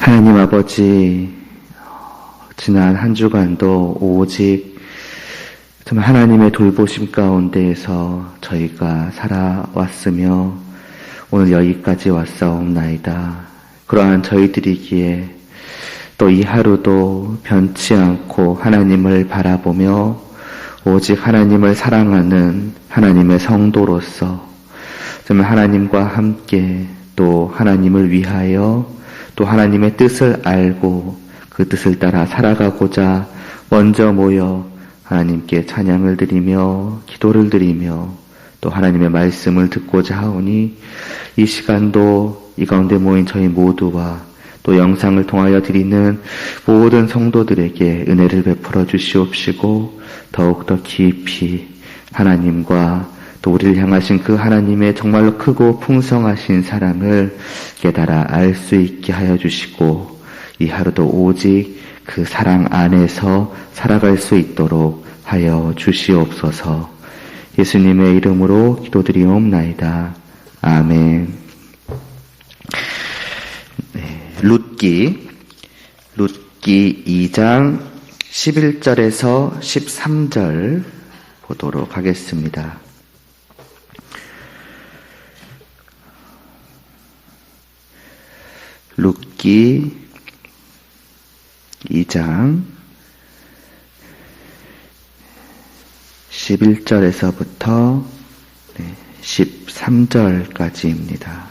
하나님 아버지, 지난 한 주간도 오직 정말 하나님의 돌보심 가운데에서 저희가 살아왔으며 오늘 여기까지 왔사옵나이다. 그러한 저희들이기에 또 이 하루도 변치 않고 하나님을 바라보며 오직 하나님을 사랑하는 하나님의 성도로서 정말 하나님과 함께 또 하나님을 위하여 또 하나님의 뜻을 알고 그 뜻을 따라 살아가고자 먼저 모여 하나님께 찬양을 드리며 기도를 드리며 또 하나님의 말씀을 듣고자 하오니 이 시간도 이 가운데 모인 저희 모두와 또 영상을 통하여 드리는 모든 성도들에게 은혜를 베풀어 주시옵시고 더욱더 깊이 하나님과 또 우리를 향하신 그 하나님의 정말로 크고 풍성하신 사랑을 깨달아 알 수 있게 하여 주시고 이 하루도 오직 그 사랑 안에서 살아갈 수 있도록 하여 주시옵소서 예수님의 이름으로 기도드리옵나이다. 아멘. 네, 룻기, 룻기 2장 11절에서 13절 보도록 하겠습니다. 룻기 2장 11절에서부터 13절까지입니다.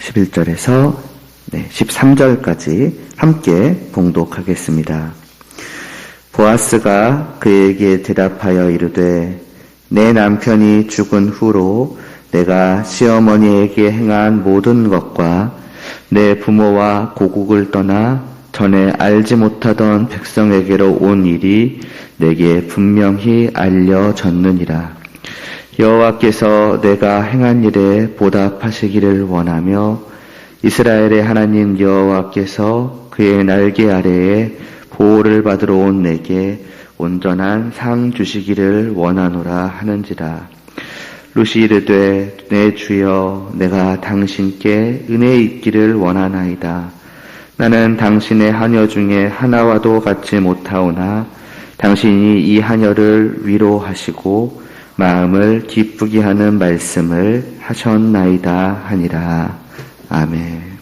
(11절에서) 네, 13절까지 함께 봉독하겠습니다. 보아스가 그에게 대답하여 이르되 내 남편이 죽은 후로 내가 시어머니에게 행한 모든 것과 내 부모와 고국을 떠나 전에 알지 못하던 백성에게로 온 일이 내게 분명히 알려졌느니라. 여호와께서 내가 행한 일에 보답하시기를 원하며 이스라엘의 하나님 여호와께서 그의 날개 아래에 보호를 받으러 온 내게 온전한 상 주시기를 원하노라 하는지라. 루시 이르되 내 주여 내가 당신께 은혜 있기를 원하나이다. 나는 당신의 하녀 중에 하나와도 같지 못하오나 당신이 이 하녀를 위로하시고 마음을 기쁘게 하는 말씀을 하셨나이다 하니라. 아멘.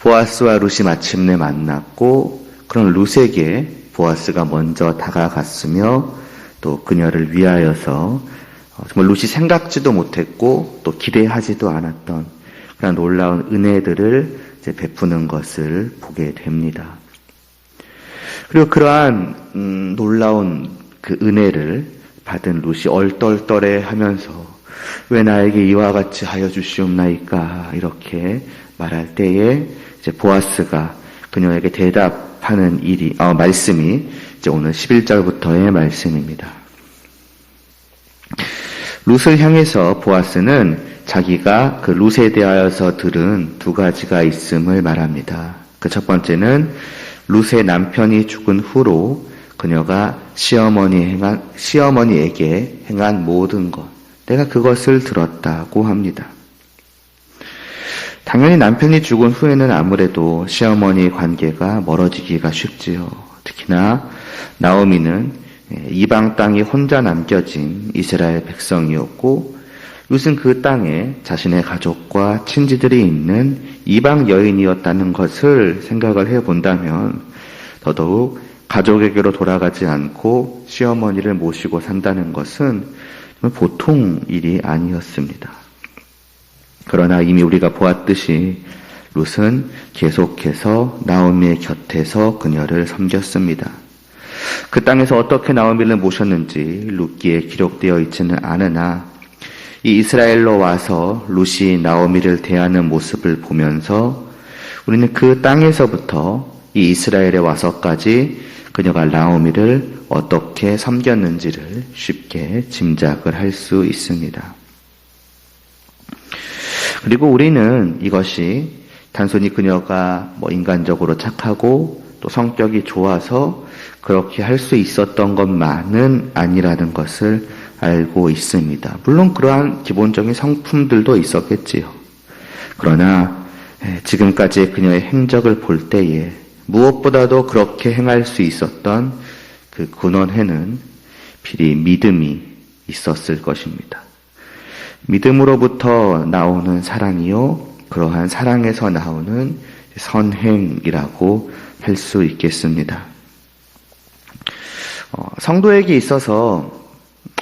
보아스와 룻이 마침내 만났고 그런 룻에게 보아스가 먼저 다가갔으며 또 그녀를 위하여서 어, 정말 룻이 생각지도 못했고 또 기대하지도 않았던 그런 놀라운 은혜들을 베푸는 것을 보게 됩니다. 그리고 그러한 음, 놀라운 그 은혜를 받은 룻이 얼떨떨해 하면서 왜 나에게 이와 같이 하여 주시옵나이까 이렇게 말할 때에 이제 보아스가 그녀에게 대답하는 일이, 어, 말씀이 이제 오늘 11절부터의 말씀입니다. 룻을 향해서 보아스는 자기가 그 룻에 대하여서 들은 두 가지가 있음을 말합니다. 그 첫 번째는 룻의 남편이 죽은 후로 그녀가 시어머니 행한, 시어머니에게 행한 모든 것, 내가 그것을 들었다고 합니다. 당연히 남편이 죽은 후에는 아무래도 시어머니 관계가 멀어지기가 쉽지요. 특히나 나오미는 이방 땅이 혼자 남겨진 이스라엘 백성이었고 룻은 그 땅에 자신의 가족과 친지들이 있는 이방 여인이었다는 것을 생각을 해본다면 더더욱 가족에게로 돌아가지 않고 시어머니를 모시고 산다는 것은 보통 일이 아니었습니다. 그러나 이미 우리가 보았듯이 룻은 계속해서 나오미의 곁에서 그녀를 섬겼습니다. 그 땅에서 어떻게 나오미를 모셨는지 룻기에 기록되어 있지는 않으나 이 이스라엘로 와서 룻이 나오미를 대하는 모습을 보면서 우리는 그 땅에서부터 이 이스라엘에 와서까지 그녀가 나오미를 어떻게 섬겼는지를 쉽게 짐작을 할 수 있습니다. 그리고 우리는 이것이 단순히 그녀가 뭐 인간적으로 착하고 또또 성격이 좋아서 그렇게 할 수 있었던 것만은 아니라는 것을 알고 있습니다. 물론 그러한 기본적인 성품들도 있었겠지요. 그러나 예, 지금까지의 그녀의 행적을 볼 때에 무엇보다도 그렇게 행할 수 있었던 그 근원에는 비리 믿음이 있었을 것입니다. 믿음으로부터 나오는 사랑이요, 그러한 사랑에서 나오는 선행이라고 할 수 있겠습니다. 어, 성도에게 있어서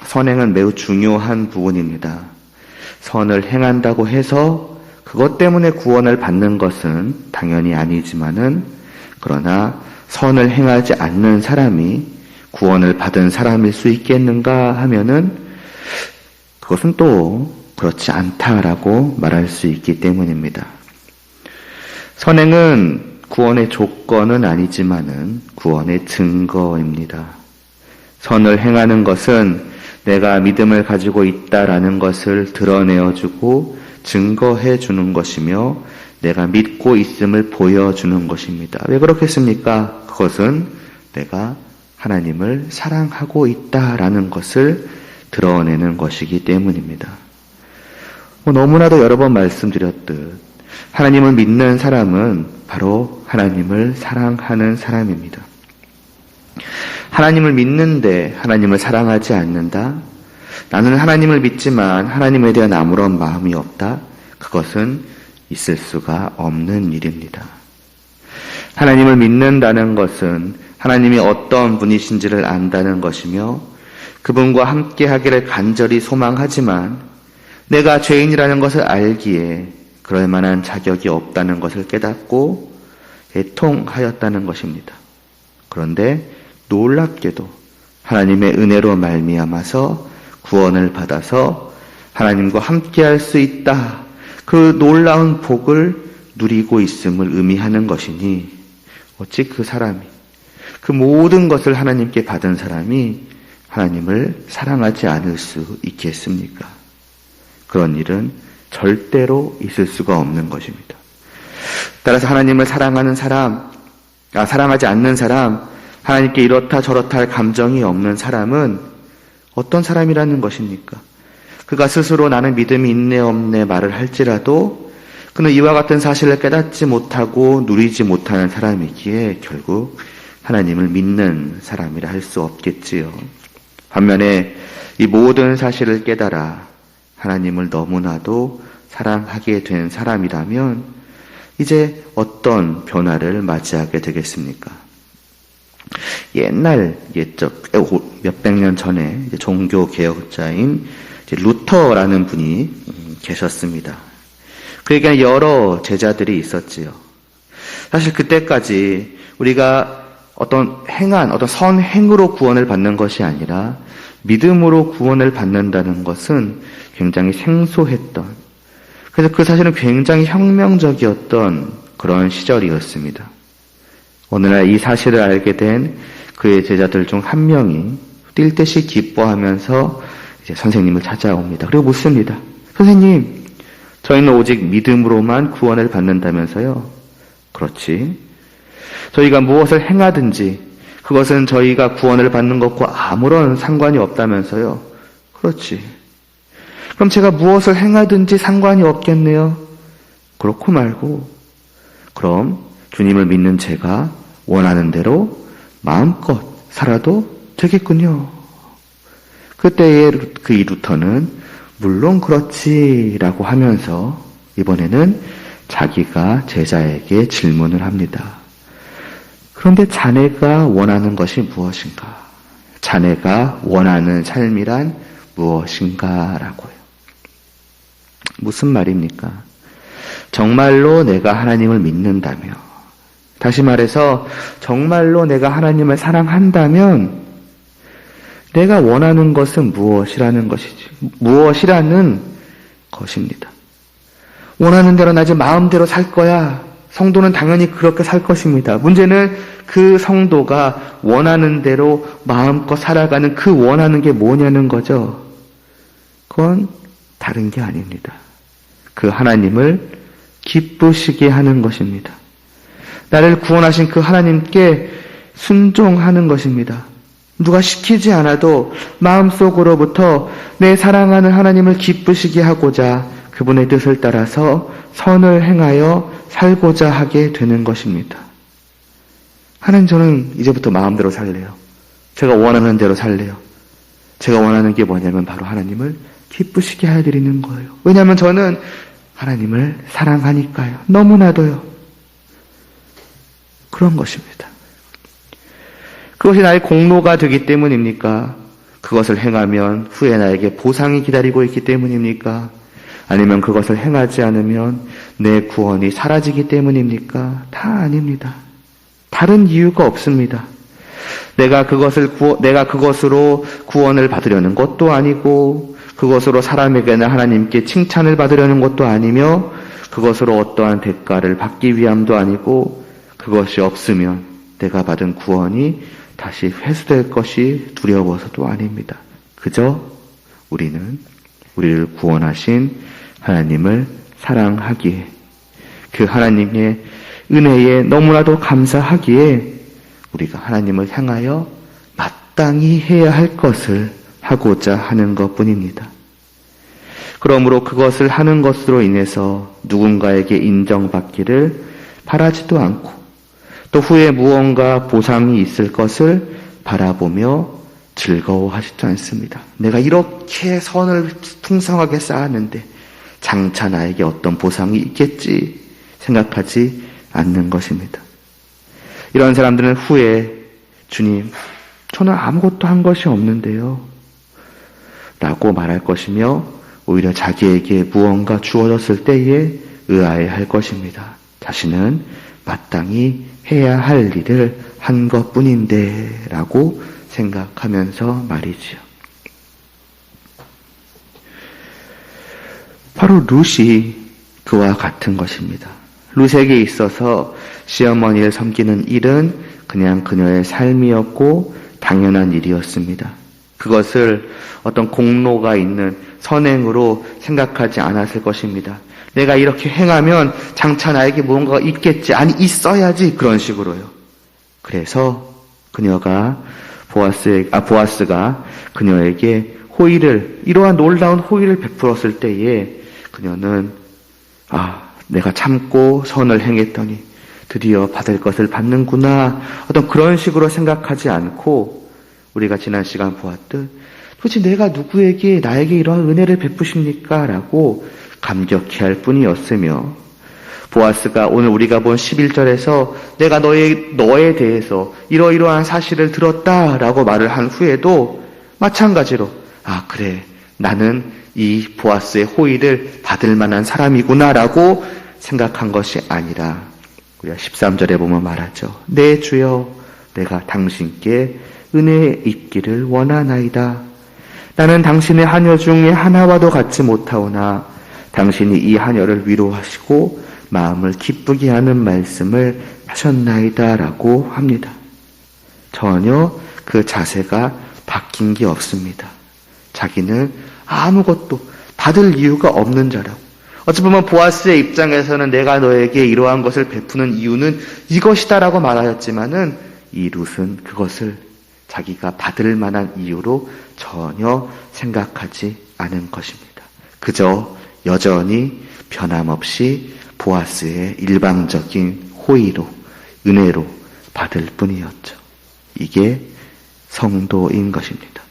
선행은 매우 중요한 부분입니다. 선을 행한다고 해서 그것 때문에 구원을 받는 것은 당연히 아니지만은 그러나 선을 행하지 않는 사람이 구원을 받은 사람일 수 있겠는가 하면은 그것은 또 그렇지 않다라고 말할 수 있기 때문입니다. 선행은 구원의 조건은 아니지만은 구원의 증거입니다. 선을 행하는 것은 내가 믿음을 가지고 있다라는 것을 드러내어 주고 증거해 주는 것이며 내가 믿고 있음을 보여주는 것입니다. 왜 그렇겠습니까? 그것은 내가 하나님을 사랑하고 있다라는 것을 드러내는 것이기 때문입니다. 뭐 너무나도 여러 번 말씀드렸듯 하나님을 믿는 사람은 바로 하나님을 사랑하는 사람입니다. 하나님을 믿는데 하나님을 사랑하지 않는다? 나는 하나님을 믿지만 하나님에 대한 아무런 마음이 없다? 그것은 있을 수가 없는 일입니다. 하나님을 믿는다는 것은 하나님이 어떤 분이신지를 안다는 것이며 그분과 함께 하기를 간절히 소망하지만 내가 죄인이라는 것을 알기에 그럴 만한 자격이 없다는 것을 깨닫고 애통하였다는 것입니다. 그런데 놀랍게도 하나님의 은혜로 말미암아서 구원을 받아서 하나님과 함께 할 수 있다. 그 놀라운 복을 누리고 있음을 의미하는 것이니 어찌 그 사람이 그 모든 것을 하나님께 받은 사람이 하나님을 사랑하지 않을 수 있겠습니까? 그런 일은 절대로 있을 수가 없는 것입니다. 따라서 하나님을 사랑하는 사람, 아, 사랑하지 않는 사람, 하나님께 이렇다 저렇다 할 감정이 없는 사람은 어떤 사람이라는 것입니까? 그가 스스로 나는 믿음이 있네 없네 말을 할지라도 그는 이와 같은 사실을 깨닫지 못하고 누리지 못하는 사람이기에 결국 하나님을 믿는 사람이라 할 수 없겠지요. 반면에 이 모든 사실을 깨달아 하나님을 너무나도 사랑하게 된 사람이라면 이제 어떤 변화를 맞이하게 되겠습니까? 옛날 옛적 몇백 년 전에 종교 개혁자인 루터라는 분이 음, 계셨습니다. 그에게 여러 제자들이 있었지요. 사실 그때까지 우리가 어떤 행한 어떤 선행으로 구원을 받는 것이 아니라 믿음으로 구원을 받는다는 것은 굉장히 생소했던 그래서 그 사실은 굉장히 혁명적이었던 그런 시절이었습니다. 오늘날 이 사실을 알게 된 그의 제자들 중 한 명이 뛸 듯이 기뻐하면서 이제 선생님을 찾아옵니다. 그리고 묻습니다. 선생님, 저희는 오직 믿음으로만 구원을 받는다면서요? 그렇지. 저희가 무엇을 행하든지 그것은 저희가 구원을 받는 것과 아무런 상관이 없다면서요? 그렇지. 그럼 제가 무엇을 행하든지 상관이 없겠네요? 그렇고 말고. 그럼 주님을 믿는 제가 원하는 대로 마음껏 살아도 되겠군요. 그때의 그이 루터는 물론 그렇지라고 하면서 이번에는 자기가 제자에게 질문을 합니다. 그런데 자네가 원하는 것이 무엇인가? 자네가 원하는 삶이란 무엇인가? 라고요. 무슨 말입니까? 정말로 내가 하나님을 믿는다며, 다시 말해서 정말로 내가 하나님을 사랑한다면 내가 원하는 것은 무엇이라는 것이지. 무엇이라는 것입니다. 원하는 대로 나지 마음대로 살 거야. 성도는 당연히 그렇게 살 것입니다. 문제는 그 성도가 원하는 대로 마음껏 살아가는 그 원하는 게 뭐냐는 거죠. 그건 다른 게 아닙니다. 그 하나님을 기쁘시게 하는 것입니다. 나를 구원하신 그 하나님께 순종하는 것입니다. 누가 시키지 않아도 마음속으로부터 내 사랑하는 하나님을 기쁘시게 하고자 그분의 뜻을 따라서 선을 행하여 살고자 하게 되는 것입니다. 하나님 저는 이제부터 마음대로 살래요. 제가 원하는 대로 살래요. 제가 원하는 게 뭐냐면 바로 하나님을 기쁘시게 해드리는 거예요. 왜냐하면 저는 하나님을 사랑하니까요. 너무나도요. 그런 것입니다. 그것이 나의 공로가 되기 때문입니까? 그것을 행하면 후에 나에게 보상이 기다리고 있기 때문입니까? 아니면 그것을 행하지 않으면 내 구원이 사라지기 때문입니까? 다 아닙니다. 다른 이유가 없습니다. 내가 그것을 구워, 내가 그것으로 구원을 받으려는 것도 아니고 그것으로 사람에게나 하나님께 칭찬을 받으려는 것도 아니며 그것으로 어떠한 대가를 받기 위함도 아니고 그것이 없으면 내가 받은 구원이 다시 회수될 것이 두려워서도 아닙니다. 그저 우리는 우리를 구원하신 하나님을 사랑하기에 그 하나님의 은혜에 너무나도 감사하기에 우리가 하나님을 향하여 마땅히 해야 할 것을 하고자 하는 것 뿐입니다. 그러므로 그것을 하는 것으로 인해서 누군가에게 인정받기를 바라지도 않고 또 후에 무언가 보상이 있을 것을 바라보며 즐거워하시지 않습니다. 내가 이렇게 선을 풍성하게 쌓았는데 장차 나에게 어떤 보상이 있겠지 생각하지 않는 것입니다. 이런 사람들은 후에 주님, 저는 아무것도 한 것이 없는데요. 라고 말할 것이며 오히려 자기에게 무언가 주어졌을 때에 의아해 할 것입니다. 자신은 마땅히 해야 할 일을 한 것 뿐인데 라고 생각하면서 말이지요. 바로 룻이 그와 같은 것입니다. 룻에게 있어서 시어머니를 섬기는 일은 그냥 그녀의 삶이었고 당연한 일이었습니다. 그것을 어떤 공로가 있는 선행으로 생각하지 않았을 것입니다. 내가 이렇게 행하면 장차 나에게 무언가가 있겠지. 아니, 있어야지. 그런 식으로요. 그래서 그녀가 보아스, 아, 보아스가 그녀에게 호의를, 이러한 놀라운 호의를 베풀었을 때에 그녀는, 아, 내가 참고 선을 행했더니 드디어 받을 것을 받는구나. 어떤 그런 식으로 생각하지 않고 우리가 지난 시간 보았듯 도대체 내가 누구에게 나에게 이러한 은혜를 베푸십니까? 라고 감격해 할 뿐이었으며 보아스가 오늘 우리가 본 11절에서 내가 너의, 너에 대해서 이러이러한 사실을 들었다 라고 말을 한 후에도 마찬가지로 아, 그래. 나는 이 보아스의 호의를 받을 만한 사람이구나 라고 생각한 것이 아니라 우리가 13절에 보면 말하죠. 내 주여 내가 당신께 은혜 있기를 원하나이다. 나는 당신의 하녀 중에 하나와도 같지 못하오나 당신이 이 하녀를 위로하시고 마음을 기쁘게 하는 말씀을 하셨나이다 라고 합니다. 전혀 그 자세가 바뀐 게 없습니다. 자기는 아무것도 받을 이유가 없는 자라고. 어찌 보면 보아스의 입장에서는 내가 너에게 이러한 것을 베푸는 이유는 이것이다라고 말하였지만은 이 룻은 그것을 자기가 받을 만한 이유로 전혀 생각하지 않은 것입니다. 그저 여전히 변함없이 보아스의 일방적인 호의로, 은혜로 받을 뿐이었죠. 이게 성도인 것입니다.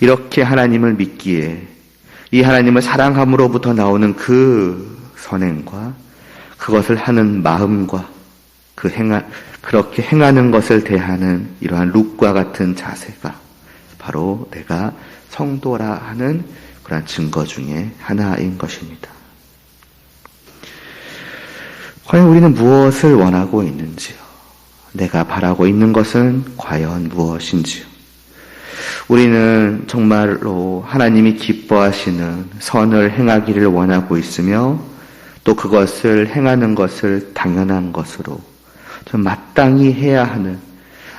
이렇게 하나님을 믿기에 이 하나님을 사랑함으로부터 나오는 그 선행과 그것을 하는 마음과 그 행하, 그렇게 행하는 것을 대하는 이러한 룩과 같은 자세가 바로 내가 성도라 하는 그러한 증거 중에 하나인 것입니다. 과연 우리는 무엇을 원하고 있는지요? 내가 바라고 있는 것은 과연 무엇인지요? 우리는 정말로 하나님이 기뻐하시는 선을 행하기를 원하고 있으며 또 그것을 행하는 것을 당연한 것으로 좀 마땅히 해야 하는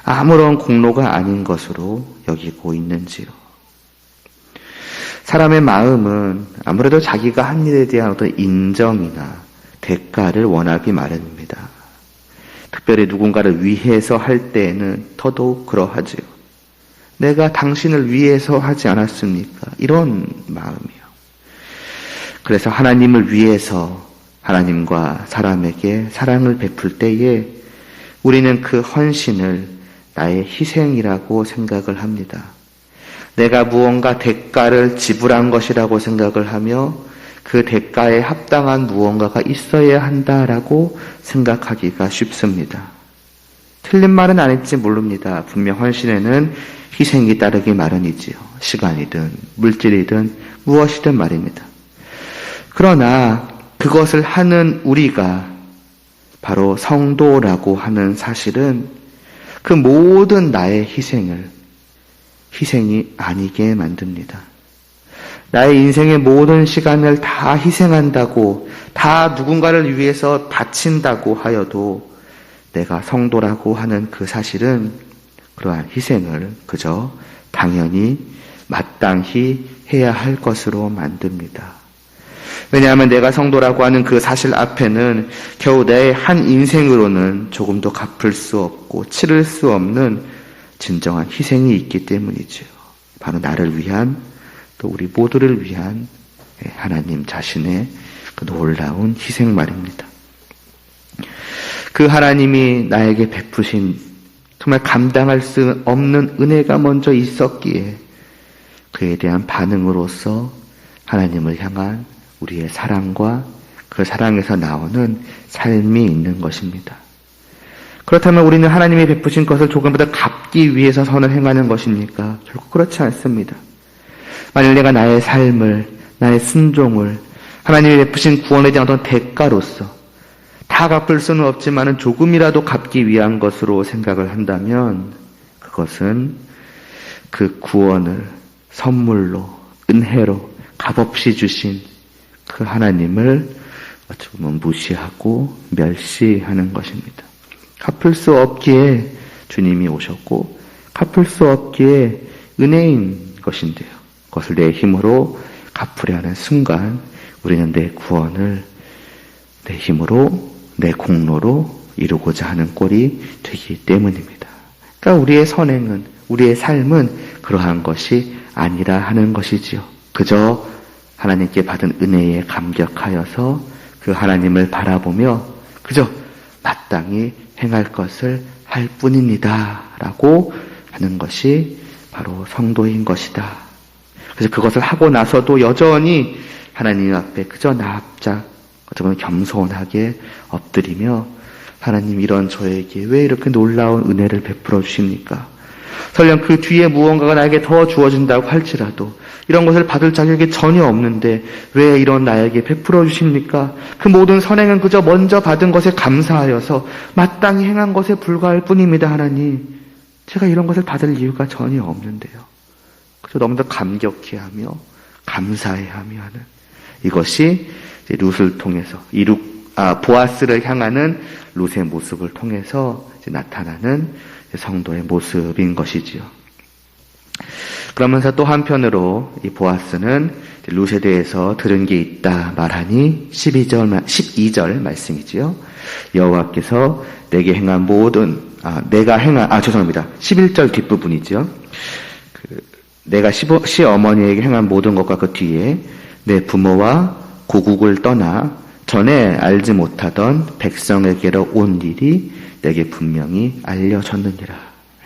아무런 공로가 아닌 것으로 여기고 있는지요. 사람의 마음은 아무래도 자기가 한 일에 대한 어떤 인정이나 대가를 원하기 마련입니다. 특별히 누군가를 위해서 할 때에는 더더욱 그러하지요. 내가 당신을 위해서 하지 않았습니까? 이런 마음이요. 그래서 하나님을 위해서 하나님과 사람에게 사랑을 베풀 때에 우리는 그 헌신을 나의 희생이라고 생각을 합니다. 내가 무언가 대가를 지불한 것이라고 생각을 하며 그 대가에 합당한 무언가가 있어야 한다라고 생각하기가 쉽습니다. 틀린 말은 아닐지 모릅니다. 분명 헌신에는 희생이 따르기 마련이지요. 시간이든 물질이든 무엇이든 말입니다. 그러나 그것을 하는 우리가 바로 성도라고 하는 사실은 그 모든 나의 희생을 희생이 아니게 만듭니다. 나의 인생의 모든 시간을 다 희생한다고, 다 누군가를 위해서 바친다고 하여도 내가 성도라고 하는 그 사실은 그러한 희생을 그저 당연히 마땅히 해야 할 것으로 만듭니다. 왜냐하면 내가 성도라고 하는 그 사실 앞에는 겨우 내 한 인생으로는 조금도 갚을 수 없고 치를 수 없는 진정한 희생이 있기 때문이죠. 바로 나를 위한 또 우리 모두를 위한 하나님 자신의 그 놀라운 희생 말입니다. 그 하나님이 나에게 베푸신 정말 감당할 수 없는 은혜가 먼저 있었기에 그에 대한 반응으로서 하나님을 향한 우리의 사랑과 그 사랑에서 나오는 삶이 있는 것입니다. 그렇다면 우리는 하나님이 베푸신 것을 조금보다 갚기 위해서 선을 행하는 것입니까? 결코 그렇지 않습니다. 만일 내가 나의 삶을, 나의 순종을 하나님이 베푸신 구원에 대한 어떤 대가로서 다 갚을 수는 없지만 조금이라도 갚기 위한 것으로 생각을 한다면 그것은 그 구원을 선물로, 은혜로 값없이 주신 그 하나님을 어찌 보면 무시하고 멸시하는 것입니다. 갚을 수 없기에 주님이 오셨고 갚을 수 없기에 은혜인 것인데요. 그것을 내 힘으로 갚으려 하는 순간 우리는 내 구원을 내 힘으로 내 공로로 이루고자 하는 꼴이 되기 때문입니다. 그러니까 우리의 선행은 우리의 삶은 그러한 것이 아니라 하는 것이지요. 그저 하나님께 받은 은혜에 감격하여서 그 하나님을 바라보며 그저 마땅히 행할 것을 할 뿐입니다. 라고 하는 것이 바로 성도인 것이다. 그래서 그것을 하고 나서도 여전히 하나님 앞에 그저 납작, 어쩌면 겸손하게 엎드리며 하나님 이런 저에게 왜 이렇게 놀라운 은혜를 베풀어 주십니까? 설령 그 뒤에 무언가가 나에게 더 주어진다고 할지라도 이런 것을 받을 자격이 전혀 없는데 왜 이런 나에게 베풀어 주십니까? 그 모든 선행은 그저 먼저 받은 것에 감사하여서 마땅히 행한 것에 불과할 뿐입니다, 하나님. 제가 이런 것을 받을 이유가 전혀 없는데요. 그저 너무나 감격해 하며 감사해 하며 하는 이것이 룻을 통해서 이룩 아 보아스를 향하는 룻의 모습을 통해서 나타나는 성도의 모습인 것이지요. 그러면서 또 한편으로 이 보아스는 룻에 대해서 들은 게 있다 말하니 12절 12절 말씀이지요. 여호와께서 내게 행한 모든 아 내가 행한 아 죄송합니다. 11절 뒷부분이죠. 그 내가 시 어머니에게 행한 모든 것과 그 뒤에 내 부모와 고국을 떠나 전에 알지 못하던 백성에게로 온 일이 내게 분명히 알려졌느니라.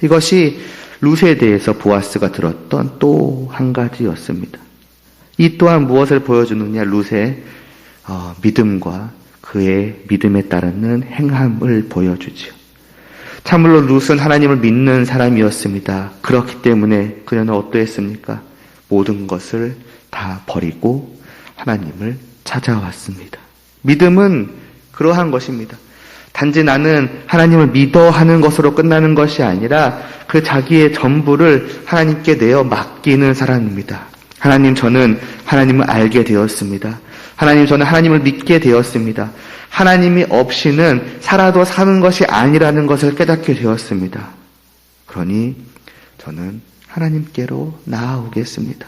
이것이 룻에 대해서 보아스가 들었던 또 한 가지였습니다. 이 또한 무엇을 보여주느냐? 룻의 어, 믿음과 그의 믿음에 따르는 행함을 보여주지요. 참물로 룻은 하나님을 믿는 사람이었습니다. 그렇기 때문에 그녀는 어떠했습니까? 모든 것을 다 버리고 하나님을 찾아왔습니다. 믿음은 그러한 것입니다. 단지 나는 하나님을 믿어 하는 것으로 끝나는 것이 아니라 그 자기의 전부를 하나님께 내어 맡기는 사람입니다. 하나님 저는 하나님을 알게 되었습니다. 하나님 저는 하나님을 믿게 되었습니다. 하나님이 없이는 살아도 사는 것이 아니라는 것을 깨닫게 되었습니다. 그러니 저는 하나님께로 나아오겠습니다.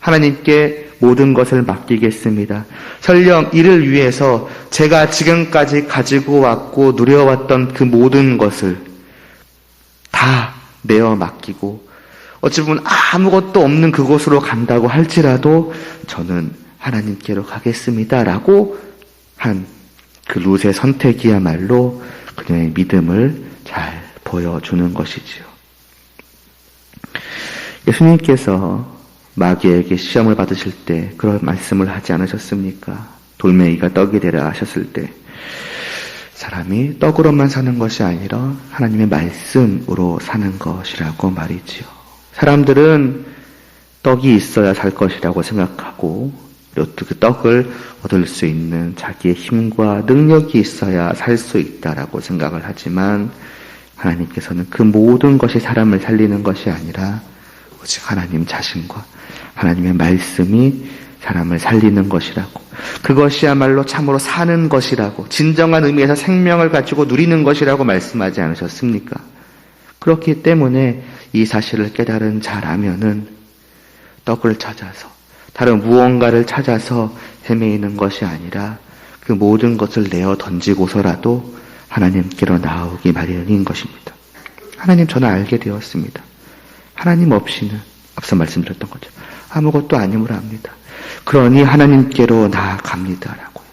하나님께 모든 것을 맡기겠습니다. 설령 이를 위해서 제가 지금까지 가지고 왔고 누려왔던 그 모든 것을 다 내어 맡기고 어찌 보면 아무것도 없는 그곳으로 간다고 할지라도 저는 하나님께로 가겠습니다 라고 한 그 룻의 선택이야말로 그녀의 믿음을 잘 보여주는 것이지요. 예수님께서 마귀에게 시험을 받으실 때 그런 말씀을 하지 않으셨습니까? 돌멩이가 떡이 되라 하셨을 때 사람이 떡으로만 사는 것이 아니라 하나님의 말씀으로 사는 것이라고 말이지요. 사람들은 떡이 있어야 살 것이라고 생각하고 또 그 떡을 얻을 수 있는 자기의 힘과 능력이 있어야 살 수 있다라고 생각을 하지만 하나님께서는 그 모든 것이 사람을 살리는 것이 아니라 오직 하나님 자신과 하나님의 말씀이 사람을 살리는 것이라고 그것이야말로 참으로 사는 것이라고 진정한 의미에서 생명을 가지고 누리는 것이라고 말씀하지 않으셨습니까? 그렇기 때문에 이 사실을 깨달은 자라면은 떡을 찾아서 다른 무언가를 찾아서 헤매이는 것이 아니라 그 모든 것을 내어 던지고서라도 하나님께로 나오기 마련인 것입니다. 하나님 저는 알게 되었습니다. 하나님 없이는 앞서 말씀드렸던 거죠. 아무것도 아님을 압니다. 그러니 하나님께로 나아갑니다라고요.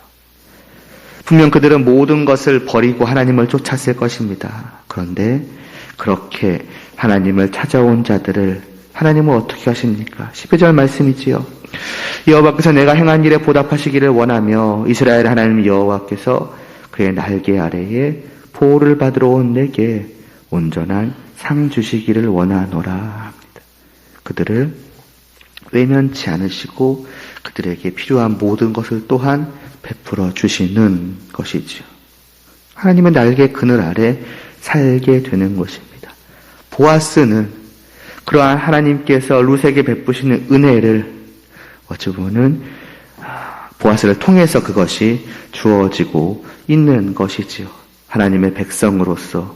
분명 그들은 모든 것을 버리고 하나님을 쫓았을 것입니다. 그런데 그렇게 하나님을 찾아온 자들을 하나님은 어떻게 하십니까? 12절 말씀이지요. 여호와께서 내가 행한 일에 보답하시기를 원하며 이스라엘 하나님 여호와께서 그의 날개 아래에 보호를 받으러 온 내게 온전한 상 주시기를 원하노라 합니다. 그들을 외면치 않으시고 그들에게 필요한 모든 것을 또한 베풀어 주시는 것이지요. 하나님은 날개 그늘 아래 살게 되는 것입니다. 보아스는 그러한 하나님께서 루세에게 베푸시는 은혜를 어찌 보면 보아스를 통해서 그것이 주어지고 있는 것이지요. 하나님의 백성으로서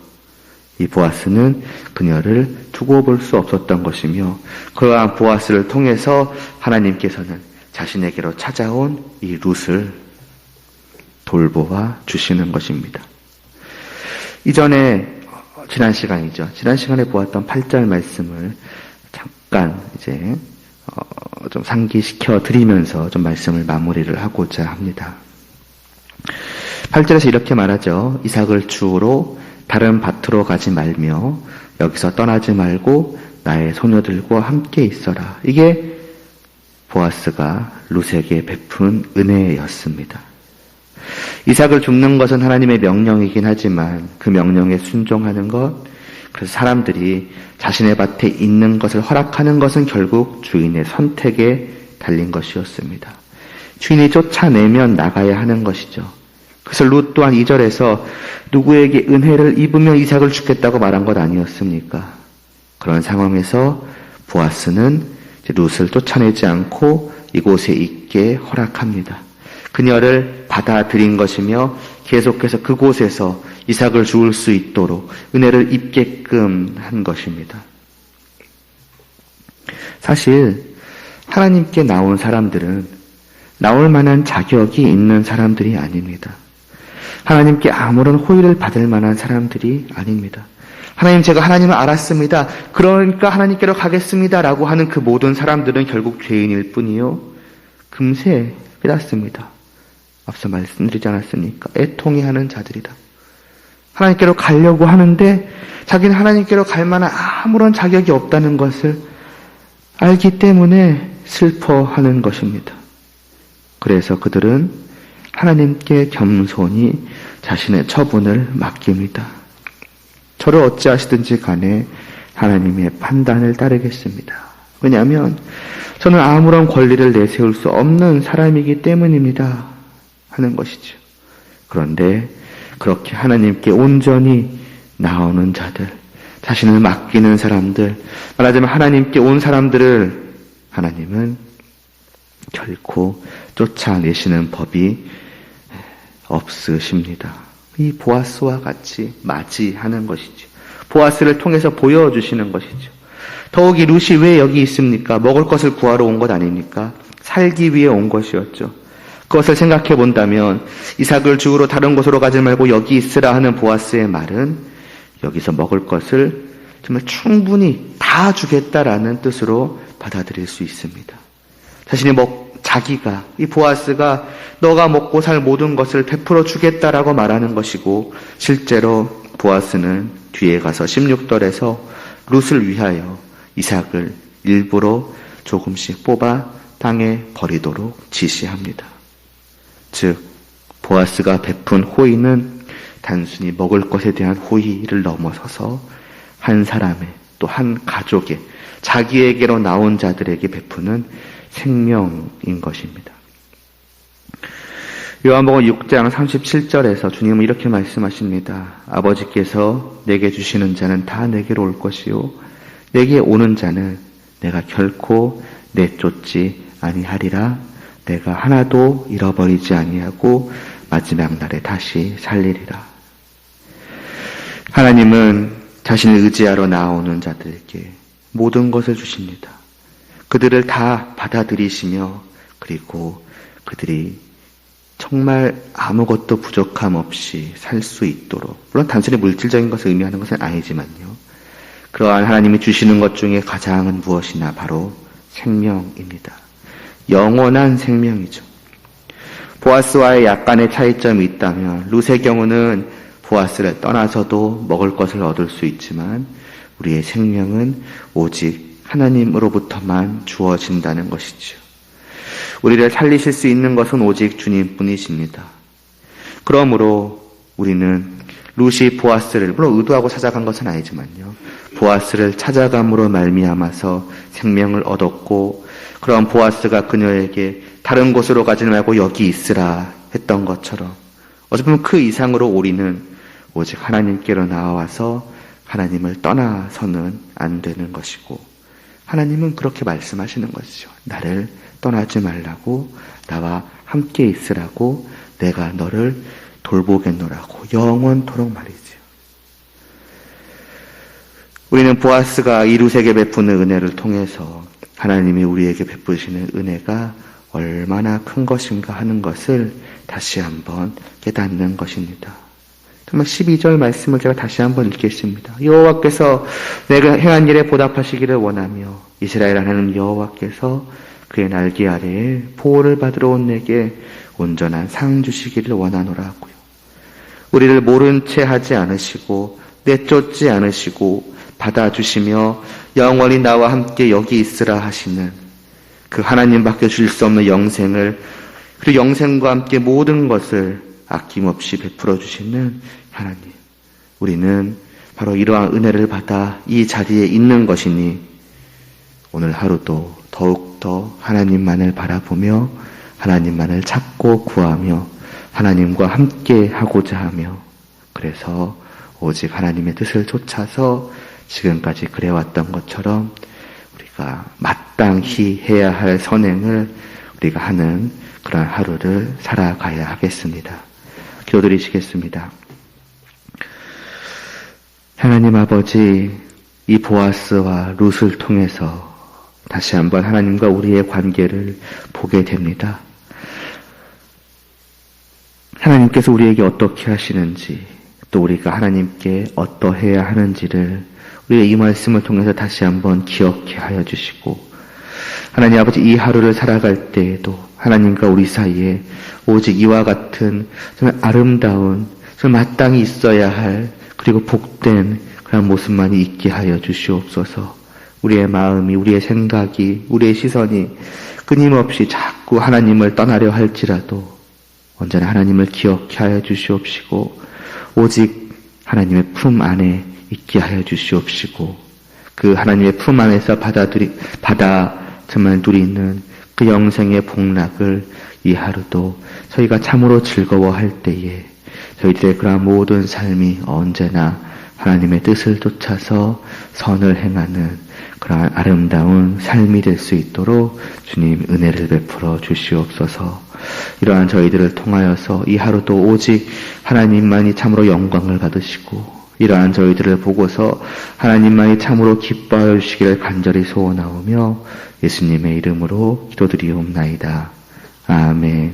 이 보아스는 그녀를 두고 볼 수 없었던 것이며 그러한 보아스를 통해서 하나님께서는 자신에게로 찾아온 이 룻을 돌보아 주시는 것입니다. 이전에 지난 시간이죠. 지난 시간에 보았던 8절 말씀을 잠깐 이제 어, 좀 상기시켜 드리면서 좀 말씀을 마무리를 하고자 합니다. 8절에서 이렇게 말하죠. 이삭을 주우러 다른 밭으로 가지 말며 여기서 떠나지 말고 나의 소녀들과 함께 있어라. 이게 보아스가 루세에게 베푼 은혜였습니다. 이삭을 줍는 것은 하나님의 명령이긴 하지만 그 명령에 순종하는 것, 그래서 사람들이 자신의 밭에 있는 것을 허락하는 것은 결국 주인의 선택에 달린 것이었습니다. 주인이 쫓아내면 나가야 하는 것이죠. 그래서 룻 또한 2절에서 누구에게 은혜를 입으며 이삭을 죽겠다고 말한 것 아니었습니까? 그런 상황에서 보아스는 룻을 쫓아내지 않고 이곳에 있게 허락합니다. 그녀를 받아들인 것이며 계속해서 그곳에서 이삭을 죽을 수 있도록 은혜를 입게끔 한 것입니다. 사실 하나님께 나온 사람들은 나올 만한 자격이 있는 사람들이 아닙니다. 하나님께 아무런 호의를 받을 만한 사람들이 아닙니다. 하나님 제가 하나님을 알았습니다. 그러니까 하나님께로 가겠습니다. 라고 하는 그 모든 사람들은 결국 죄인일 뿐이요. 금세 깨닫습니다. 앞서 말씀드리지 않았습니까? 애통해 하는 자들이다. 하나님께로 가려고 하는데 자기는 하나님께로 갈 만한 아무런 자격이 없다는 것을 알기 때문에 슬퍼하는 것입니다. 그래서 그들은 하나님께 겸손히 자신의 처분을 맡깁니다. 저를 어찌하시든지 간에 하나님의 판단을 따르겠습니다. 왜냐하면 저는 아무런 권리를 내세울 수 없는 사람이기 때문입니다. 하는 것이죠. 그런데 그렇게 하나님께 온전히 나오는 자들, 자신을 맡기는 사람들, 말하자면 하나님께 온 사람들을 하나님은 결코 쫓아내시는 법이 없으십니다. 이 보아스와 같이 맞이하는 것이죠. 보아스를 통해서 보여주시는 것이죠. 더욱이 룻이 왜 여기 있습니까? 먹을 것을 구하러 온 것 아닙니까? 살기 위해 온 것이었죠. 그것을 생각해 본다면 이삭을 죽으러 다른 곳으로 가지 말고 여기 있으라 하는 보아스의 말은 여기서 먹을 것을 정말 충분히 다 주겠다라는 뜻으로 받아들일 수 있습니다. 자신이 먹 자기가 이 보아스가 너가 먹고 살 모든 것을 베풀어 주겠다라고 말하는 것이고 실제로 보아스는 뒤에 가서 16절에서 룻을 위하여 이삭을 일부러 조금씩 뽑아 땅에 버리도록 지시합니다. 즉 보아스가 베푼 호의는 단순히 먹을 것에 대한 호의를 넘어서서 한 사람의 또 한 가족의 자기에게로 나온 자들에게 베푸는 생명인 것입니다. 요한복음 6장 37절에서 주님은 이렇게 말씀하십니다. 아버지께서 내게 주시는 자는 다 내게로 올 것이요 내게 오는 자는 내가 결코 내쫓지 아니하리라 내가 하나도 잃어버리지 아니하고 마지막 날에 다시 살리리라. 하나님은 자신을 의지하러 나오는 자들에게 모든 것을 주십니다. 그들을 다 받아들이시며 그리고 그들이 정말 아무것도 부족함 없이 살 수 있도록 물론 단순히 물질적인 것을 의미하는 것은 아니지만요. 그러한 하나님이 주시는 것 중에 가장은 무엇이나 바로 생명입니다. 영원한 생명이죠. 보아스와의 약간의 차이점이 있다면 루의 경우는 보아스를 떠나서도 먹을 것을 얻을 수 있지만 우리의 생명은 오직 하나님으로부터만 주어진다는 것이죠. 우리를 살리실 수 있는 것은 오직 주님뿐이십니다. 그러므로 우리는 루시 보아스를 물론 의도하고 찾아간 것은 아니지만요. 보아스를 찾아감으로 말미암아서 생명을 얻었고 그런 보아스가 그녀에게 다른 곳으로 가지 말고 여기 있으라 했던 것처럼 어찌 보면 그 이상으로 우리는 오직 하나님께로 나와서 하나님을 떠나서는 안 되는 것이고 하나님은 그렇게 말씀하시는 것이죠. 나를 떠나지 말라고 나와 함께 있으라고 내가 너를 돌보겠노라고 영원토록 말이죠. 우리는 보아스가 이루세계 베푸는 은혜를 통해서 하나님이 우리에게 베푸시는 은혜가 얼마나 큰 것인가 하는 것을 다시 한번 깨닫는 것입니다. 정말 12절 말씀을 제가 다시 한번 읽겠습니다. 여호와께서 내가 행한 일에 보답하시기를 원하며 이스라엘 하나님 여호와께서 그의 날개 아래에 보호를 받으러 온 내게 온전한 상 주시기를 원하노라 하고요. 우리를 모른 채 하지 않으시고 내쫓지 않으시고 받아주시며 영원히 나와 함께 여기 있으라 하시는 그 하나님밖에 줄수 없는 영생을 그리고 영생과 함께 모든 것을 아낌없이 베풀어 주시는 하나님. 우리는 바로 이러한 은혜를 받아 이 자리에 있는 것이니 오늘 하루도 더욱더 하나님만을 바라보며 하나님만을 찾고 구하며 하나님과 함께 하고자 하며 그래서 오직 하나님의 뜻을 쫓아서 지금까지 그래왔던 것처럼 우리가 마땅히 해야 할 선행을 우리가 하는 그런 하루를 살아가야 하겠습니다. 기도드리시겠습니다. 하나님 아버지, 이 보아스와 룻을 통해서 다시 한번 하나님과 우리의 관계를 보게 됩니다. 하나님께서 우리에게 어떻게 하시는지, 또 우리가 하나님께 어떠해야 하는지를 우리의 이 말씀을 통해서 다시 한번 기억해 하여 주시고, 하나님 아버지 이 하루를 살아갈 때에도 하나님과 우리 사이에 오직 이와 같은 정말 아름다운, 정말 마땅히 있어야 할, 그리고 복된 그런 모습만이 있게 하여 주시옵소서. 우리의 마음이, 우리의 생각이, 우리의 시선이 끊임없이 자꾸 하나님을 떠나려 할지라도 언제나 하나님을 기억해 하여 주시옵시고 오직 하나님의 품 안에 있게 하여 주시옵시고 그 하나님의 품 안에서 받아들이 받아 정말 누리는 그 영생의 복락을 이 하루도 저희가 참으로 즐거워할 때에 저희들의 그러한 모든 삶이 언제나 하나님의 뜻을 쫓아서 선을 행하는 그러한 아름다운 삶이 될 수 있도록 주님 은혜를 베풀어 주시옵소서. 이러한 저희들을 통하여서 이 하루도 오직 하나님만이 참으로 영광을 받으시고 이러한 저희들을 보고서 하나님만이 참으로 기뻐하여 주시기를 간절히 소원하오며 예수님의 이름으로 기도드리옵나이다. 아멘.